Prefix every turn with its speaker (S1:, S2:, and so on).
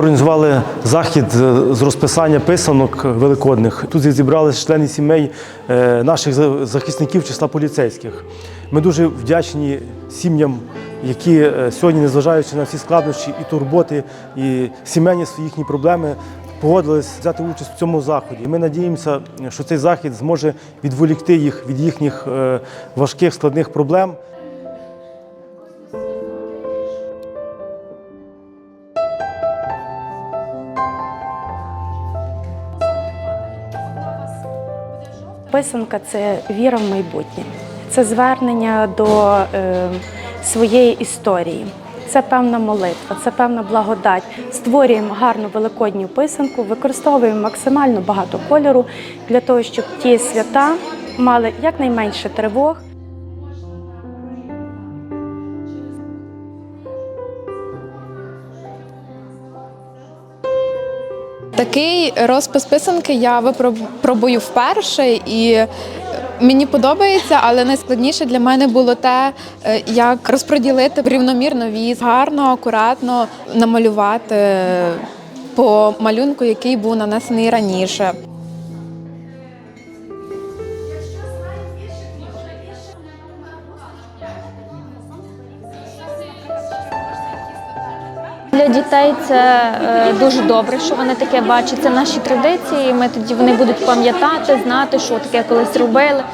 S1: організували захід з- з розписання писанок великодних. Тут зібралися члени сімей е, наших захисників числа поліцейських. Ми дуже вдячні сім'ям, які е, сьогодні, незважаючи на всі складнощі і турботи, і сімейні їхні проблеми, погодились взяти участь в цьому заході. Ми надіємося, що цей захід зможе відволікти їх від їхніх е, важких складних проблем.
S2: Писанка це віра в майбутнє, це звернення до е, своєї історії. Це певна молитва, це певна благодать. Створюємо гарну великодню писанку, використовуємо максимально багато кольору для того, щоб ті свята мали якнайменше тривог.
S3: Такий розпис писанки я випробую вперше і мені подобається, але найскладніше для мене було те, е, як розподілити рівномірно віз, гарно, акуратно намалювати по малюнку, який був нанесений раніше.
S4: Для дітей це е, дуже добре, що вони таке бачать. Це наші традиції. Ми тоді вони будуть пам'ятати, знати, що таке колись робили.